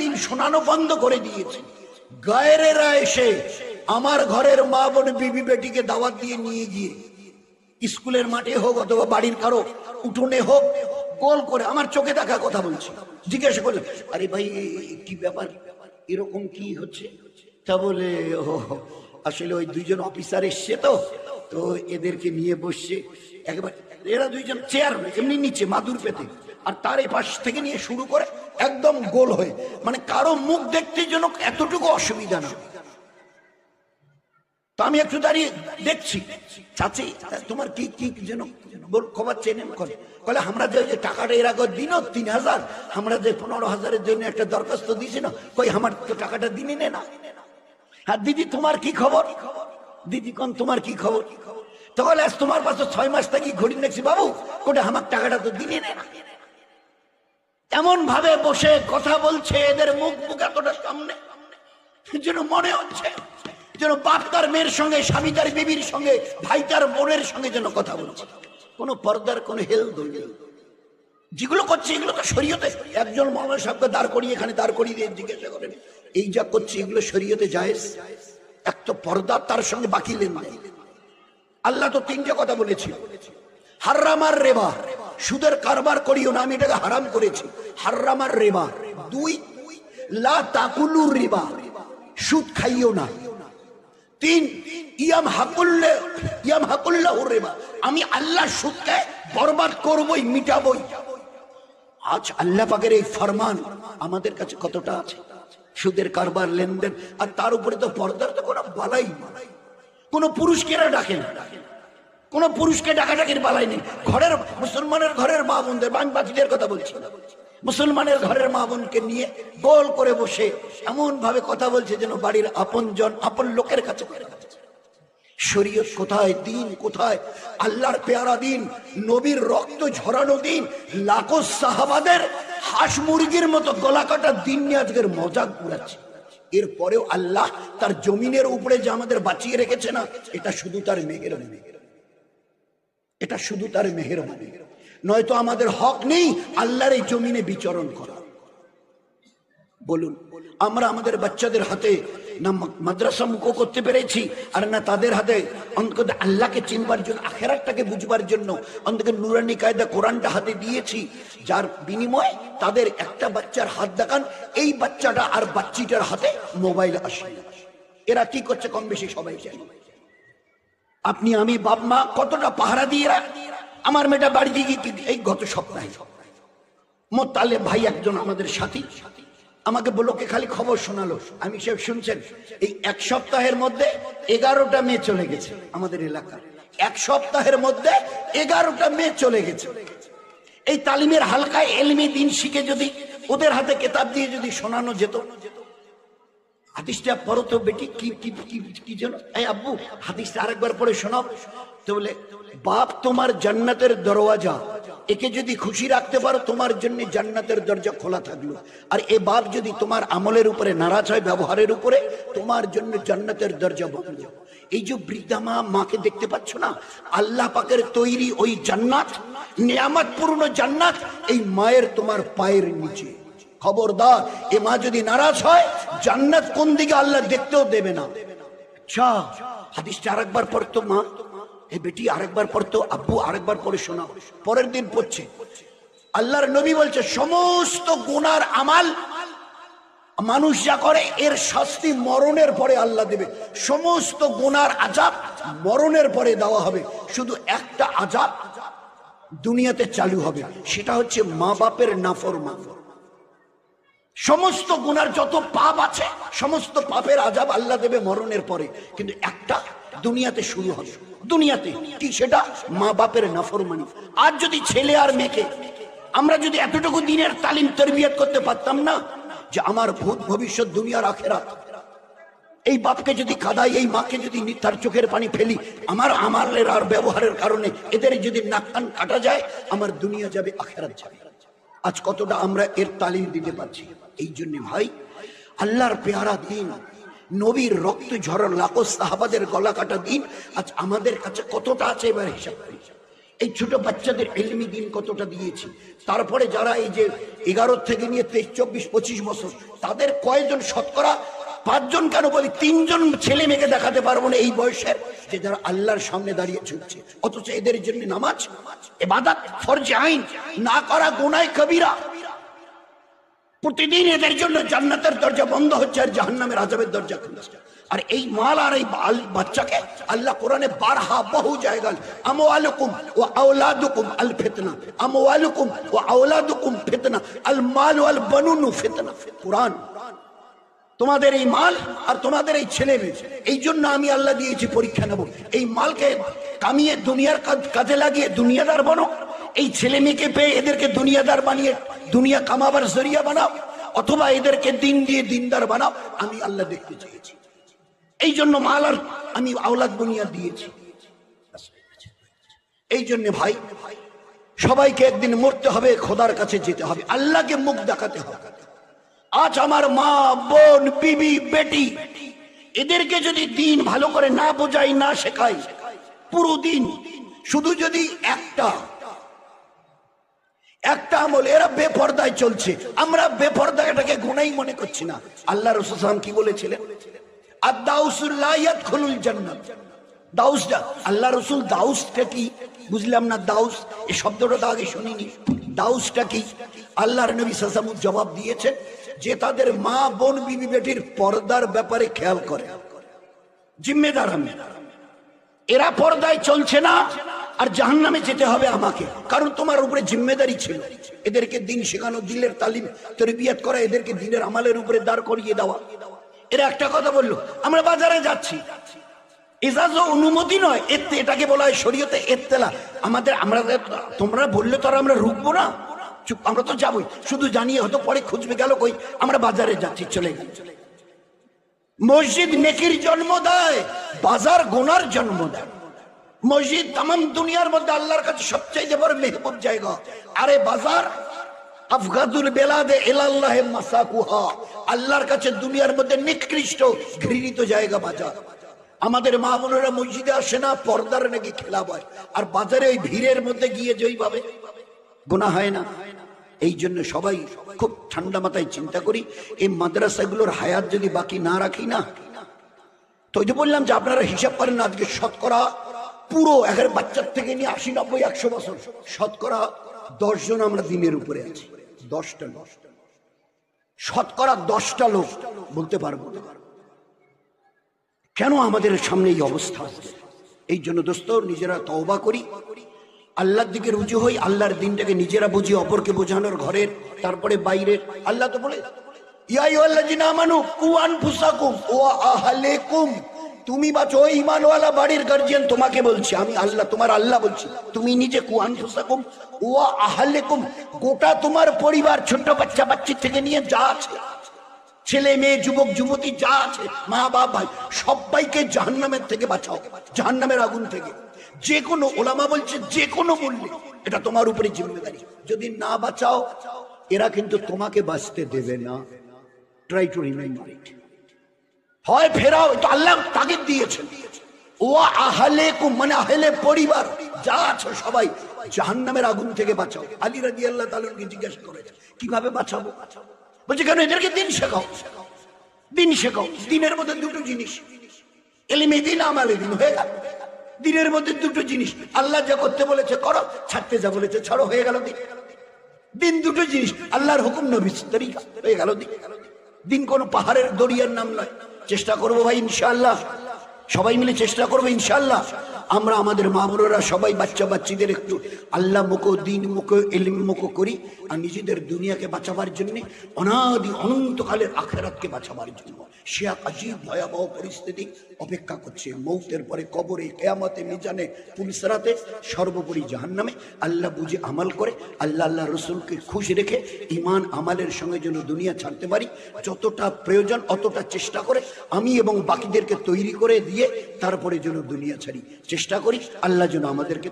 দিন শোনানো বন্ধ করে দিয়েছে। গায়েরেরা এসে আমার ঘরের মা বোন বিবি বেটিকে দাওয়াত দিয়ে নিয়ে গিয়ে স্কুলের মাঠে হোক অথবা বাড়ির কারও উঠোনে হোক, গোল করে আমার চোখে দেখা কথা বলছি। জিজ্ঞাসা করলে, আরে ভাই কি ব্যাপার? এরকম কি হচ্ছে? তা বলে ও আসলে ওই দুইজন অফিসার এসছে তো তো এদেরকে নিয়ে বসছে। একবার, এরা দুইজন চেয়ার এমনি নিচে, মাদুর পেতে। আর তার এই পাশ থেকে নিয়ে শুরু করে একদম গোল হয়ে মানে কারও মুখ দেখতে যেন এতটুকু অসুবিধা না। তো আমি একটু দাঁড়িয়ে দেখছি। চাচি, তোমার কি কি যেন খবর চেনে করে বলে আমরা যে টাকাটা এর আগে দিন তিন হাজার, আমরা যে পনেরো হাজারের জন্য একটা দরখাস্ত দিছি না, কই আমার তো টাকাটা দিনে নে না। হ্যাঁ দিদি, তোমার কি খবর? দিদি কোন, তোমার কি খবর? তখন আজ তোমার পাশে ছয় মাস থাকি ঘড়ি দেখছি, বাবু, কোটা আমার টাকাটা তো দিনে নে না। এমন ভাবে বসে কথা বলছে, এদের মুখ মুখ এতটা সামনে। যেন মনে হচ্ছে, যেন বাপ তার মেয়ের সঙ্গে, স্বামী তার বিবির সঙ্গে, ভাই তার বোনের সঙ্গে যেন কথা বলছে। কোনো পর্দার, কোনো হেল দোল নেই যেগুলো করছে, এগুলো তো শরীয়তে। একজন মৌলানা সাহেবকে দাঁড় করিয়ে, এখানে দাঁড় করিয়ে দিয়ে জিজ্ঞাসা করেন, এই যা করছে, এগুলো শরীয়তে জায়েজ? এক তো পর্দা তার সঙ্গে বাকি লেনদেন আল্লাহ তো তিনটে কথা বলেছিল হার্রামার রেবা। সুদের কারবার করিও না, আমি এটাকে হারাম করেছি। হার্রামার রেবা। দুই, লা তাকুলুর রিবা। সুদ খাইও না। তিন, ইয়াম হাকুল্লে, ইয়াম হাকুল্লাহ রেবা। আমি আল্লাহ সুদকে বরবাদ করবই, মিটাবই। আজ আল্লাহ পাকের এই ফরমান আমাদের কাছে কতটা আছে? সুদের কারবার, লেনদেন, আর তার উপরে তো পর্দার তো কোনো বালাই। কোনো পুরুষকে ডাকে না। কোন পুরুষকে ডাকাডাকির বালাই নেই। ঘরের মুসলমানের ঘরের মা বোনদের আমি বাকিদের কথা বলছি। মুসলমানের ঘরের মা বোনকে নিয়ে গোল করে বসে এমন ভাবে কথা বলছে যেন বাড়ির আপন জন আপন লোকের কাছে শরীয়ত কোথায়, দিন কোথায়, আল্লাহর পেয়ারা দিন, নবীর রক্ত ঝরানো দিন, লাখো সাহাবাদের হাঁস মুরগির মতো গলা কাটা দিন নিয়ে আজকের মজাক উড়াচ্ছে। এরপরেও আল্লাহ তার জমিনের উপরে যে আমাদের বাঁচিয়ে রেখেছে না, এটা শুধু তার মেঘের মেঘের এটা শুধু তার মেহেরবানি। নয়তো আমাদের হক নেই আল্লাহর এই জমিনে বিচরণ করা। বলুন, আমরা আমাদের বাচ্চাদের হাতে না মাদ্রাসা মুখো করতে পেরেছি, আর না তাদের হাতে অন্তত আল্লাহকে চিনবার জন্য, আখেরাতটাকে বুঝবার জন্য অন্তত নুরানি কায়দা কোরআনটা হাতে দিয়েছি, যার বিনিময়ে তাদের একটা বাচ্চার হাত দেখান, এই বাচ্চাটা আর বাচ্চিটার হাতে মোবাইল আসে। এরা কি করছে কম বেশি সবাই জানে। আপনি, আমি, বাপ, মা কতটা পাহারা দিয়ে আমার মেয়েটা বাড়ি গিয়ে এই গত সপ্তাহে। মোত্তালে ভাই একজন আমাদের সাথী। আমাকে বলল কে খালি খবর শোনালো। আমি সে শুনছেন? এই এক সপ্তাহের মধ্যে এগারোটা মেয়ে চলে গেছে আমাদের এলাকার। এক সপ্তাহের মধ্যে এগারোটা মেয়ে চলে গেছে। এই তালিমের হালকায় এলমি দিন শিখে যদি ওদের হাতে কেতাব দিয়ে যদি শোনানো যেত হাদিসটা পড়ো তো বেটি, কি কি কি কি যেন? এই আব্বু, হাদিসটা আরেকবার পড়ে শোনাও। তো বলে, বাপ তোমার জান্নাতের দরওয়াজা, একে যদি খুশি রাখতে পারো, তোমার জন্য জান্নাতের দরজা খোলা থাকল। আর এ বাপ যদি তোমার আমলের উপরে নারাজ হয়, ব্যবহারের উপরে, তোমার জন্য জান্নাতের দরজা বন্ধ। এই যে বৃদ্ধা মা, মাকে দেখতে পাচ্ছ না? আল্লাহ পাকের তৈরি ওই জান্নাত নিয়ামত পূর্ণ জান্নাত, এই মায়ের তোমার পায়ের নিচে। খবরদার। এ মা যদি নারাজ হয়, জান্নাত কোন দিকে আল্লাহ দেখতেও দেবে না। আচ্ছা হাদিসটা আরেকবার পড়তো মা। এ বেটি আরেকবার পড়তো, আব্বু আরেকবার পড়ে শোনাও পরের দিন পড়ছে। আল্লাহর নবী বলছে, সমস্ত গুনার আমাল মানুষ যা করে, এর শাস্তি মরণের পরে আল্লাহ দেবে। সমস্ত গুনার আজাব মরণের পরে দেওয়া হবে। শুধু একটা আজাব দুনিয়াতে চালু হবে। সেটা হচ্ছে মা বাপের নাফরমান। সমস্ত গুনার যত পাপ আছে, সমস্ত পাপের আজাব আল্লাহ দেবে মরণের পরে। কিন্তু একটা দুনিয়াতে শুরু হবে। দুনিয়াতে কি সেটা? মা বাপের নাফরমানি। আর যদি ছেলে আর মেয়েকে আমরা যদি এতটুকু দিনের তালিম তরবিয়ত করতে পারতাম না, যে আমার ভূত ভবিষ্যৎ দুনিয়ার আখেরাত, এই বাপকে যদি কাদাই, এই মাকে যদি তার চোখের পানি ফেলি, আমার আমারের আর ব্যবহারের কারণে এদের যদি নাকান কাটা যায়, আমার দুনিয়া যাবে, আখেরাত যাবে। আজ কতটা আমরা এর তালিম দিতে পারছি? এই জন্য ভাই, আল্লাহর পেয়ারা দিন, নবীর রক্ত ঝরার লাখো সাহাবাদের গলা কাটা দিন, আজ আমাদের কাছে কতটা আছে এবার হিসাব করি। এই ছোট বাচ্চাদের এলমি দিন কতটা দিয়েছি। তারপরে যারা এই যে এগারো থেকে নিয়ে তেইশ, চব্বিশ, পঁচিশ বছর, তাদের কয়জন শতকরা, পাঁচজন কেন বলি, তিনজন ছেলে মেয়েকে দেখাতে পারব না এই বয়সের, যে যারা আল্লাহর সামনে দাঁড়িয়ে ছুটছে। অথচ এদের জন্য নামাজ, এবাদাত, ফরজে আইন, না করা গোনায় কবিরা। প্রতিদিন এদের জন্য জান্নাতের দরজা বন্ধ হচ্ছে আর জাহান্নামের আজাবের দরজা খুলছে আর এই মাল আর এই বাচ্চাকে আল্লাহ কোরআনে বারহা বহু জায়গায় আমওয়ালুকুম ও আওলাদুকুম আল ফিতনা। আমওয়ালুকুম ও আওলাদুকুম ফিতনা। আল মাল ওয়াল বানুনু ফিতনা। কোরআন। তোমাদের এই মাল আর তোমাদের এই ছেলে মেয়ে। এই জন্য আমি আল্লাহ দিয়েছি পরীক্ষা নেব। এই মালকে কামিয়ে দুনিয়ার কাজে লাগিয়ে দুনিয়াদার বানো। এই ছেলে মেয়েকে পেয়ে এদেরকে দুনিয়াদার বানিয়ে, দুনিয়া কামাবার জরিয়া বানাও, অথবা এদেরকে দিন দিয়ে দিনদার বানাও, আমি আল্লাহ দেখতে চেয়েছি। এই জন্য মাল আর আমি আওলাদ দুনিয়া দিয়েছি। এই জন্য ভাই, সবাইকে একদিন মরতে হবে, খোদার কাছে যেতে হবে, আল্লাহকে মুখ দেখাতে হবে। আজ আমার মা, বোন, বিবি, বেটি, এদেরকে যদি দিন ভালো করে না বোঝাই, না শেখাই, পুরো দিন শুধু যদি একটা একটা আমল, এরা বেপর্দায় চলছে। আমরা বেপর্দাটাকে গুনাই মনে করছি না। আল্লাহ রসুলাম কি বলেছিলেন? আর দাউসুল্লাহ খুলুল জান্নাত। দাউসটা, আল্লাহ রসুল দাউসটা কি? বুঝলাম না, দাউস এই শব্দটা তো আগে শুনিনি। দাউসটা কি? আল্লাহর নবী সাসামুদ জবাব দিয়েছে যে তাদের মা, বোন, বিবি, বেটির পর্দার ব্যাপারে খেয়াল করে। জিম্মেদার এরা পর্দায় চলছে না। আর জাহান্নামে যেতে হবে আমাকে। কারণ তোমার উপরে জিম্মেদারি ছিল। এদেরকে দিন শেখানো, দিলের তালিম, তরবিয়াত করা, এদেরকে দিনের আমালের উপরে দাঁড় করিয়ে দেওয়া। এরা একটা কথা বলল, আমরা বাজারে যাচ্ছি। এজাজ অনুমতি নয় এতে এটাকে বলা হয় শরীয়তে এত্তেলা। আমাদের, আমরা তোমরা বললে তো আর আমরা রুখবো না। চুপ, আমরা তো যাবোই। শুধু জানিয়ে হয়তো পরে খুঁজবে গেল কই, আমরা বাজারে যাচ্ছি, চলে গেল। মসজিদ নেকির জন্ম দেয়, বাজার গোনার জন্ম দেয়। মসজিদ তাম দুনিয়ার মধ্যে আল্লাহর কাছে সবচেয়ে বড় মেহবুব জায়গা। আরে বাজার, আফগাদুল বেলাদে এলাল্লাহে মাসাকুহা। আল্লাহর কাছে দুনিয়ার মধ্যে নিকৃষ্ট ঘৃণিত জায়গা বাজার। আমাদের মা বোনেরা মসজিদে আসে না, পর্দার নাকি খেলা হয় আর বাজারে ওই ভিড়ের মধ্যে গিয়ে যেইভাবে গোনা হয় না। এই জন্য সবাই খুব ঠান্ডা মাথায় চিন্তা করি, এই মাদ্রাসাগুলোর হায়াত যদি বাকি না রাখি না। তো বললাম যে আপনারা হিসাব করেন আজকে শতকরা পুরো একের বাচ্চার থেকে নিয়ে আশি, নব্বই, একশো বছর। শতকরা দশজন আমরা দিনের উপরে আছি। দশটা লোক। শতকরা দশটা লোক বলতে পারব কেন আমাদের সামনে এই অবস্থা? এই জন্য দোস্ত, নিজেরা তওবা করি। আল্লাহর দিকে রুজু হই, আল্লাহর দিনটাকে নিজেরা বুঝি, অপরকে বোঝানোর ঘরের, তারপরে বাইরের। আল্লাহ তো বলে, ইয়া আইয়ুহাল্লাযিনা আমানু, কু আনফুসাকুম, ওয়া আহলিকুম। তুমি বাঁচো ইমানওয়ালা বাড়ির গার্জিয়ান তোমাকে বলছি, আমি আল্লাহ, তোমার আল্লাহ বলছি। তুমি নিজে কু আনফুসাকুম ওয়া আহলিকুম, গোটা তোমার পরিবার ছোট বাচ্চা বাচ্চি থেকে নিয়ে যা আছে। ছেলে, মেয়ে, যুবক, যুবতী, যা আছে, মা, বাপ, ভাই, সবাইকে জাহান্নামের থেকে বাঁচাও, জাহান্নামের আগুন থেকে। যে কোনো ওলামা বলছে যে কোনো মূল্যে, এটা তোমার উপরে জিম্মেদারি। যদি না বাঁচাও, এরা কিন্তু তোমাকে বাঁচতে দেবে না। ট্রাই টু রিমেম্বার ইট হয় ফেরাও, তো আল্লাহ তাকে দিয়েছেন। ও আহলে কুম মানে আহলে পরিবার। যা আছে সবাই জাহান্নামের আগুন থেকে বাঁচাও। আলী রাজি আল্লাহ তালুকে জিজ্ঞাসা করেছে, কীভাবে বাঁচাবো? বলছে, কেন, এদেরকে দিন শেখাও। দিন শেখাও। দিনের মধ্যে দুটো জিনিস। এলিমে দিন, আমালে দিন, হয়ে গেল। দিনের মধ্যে দুটো জিনিস। আল্লাহ যা করতে বলেছে, করো। ছাড়তে যা বলেছে, ছাড়ো, হয়ে গেল দিন। দিন দুটো জিনিস। আল্লাহর হুকুম নবী তরিকা, হয়ে গেল দিন। দিন কোন পাহাড়ের দরিয়ার নাম নয়। চেষ্টা করব ভাই ইনশাল্লাহ সবাই মিলে চেষ্টা করব ইনশাআল্লাহ। আমরা আমাদের মা বোনেরা সবাই বাচ্চা বাচ্চিদের একটু আল্লাহ মুখো, দিন মুখো এলিম মুখো করি আর নিজেদের দুনিয়াকে বাঁচাবার জন্য, অনাদি অনন্তকালের আখেরাতকে বাঁচাবার জন্য। সে এক আজীব ভয়াবহ পরিস্থিতি অপেক্ষা করছে। মৌতের পরে কবরে, কেয়ামতে, মিজানে পুলিশরাতে সর্বোপরি জাহান্নামে আল্লাহ বুঝে আমাল করে, আল্লাহ আল্লাহ রসুলকে খুশি রেখে ইমান আমালের সঙ্গে যেন দুনিয়া ছাড়তে পারি, যতটা প্রয়োজন অতটা চেষ্টা করে আমি এবং বাকিদেরকে তৈরি করে দিয়ে তারপরে যেন দুনিয়া ছাড়ি। চেষ্টা করি আল্লাহ যেন আমাদেরকে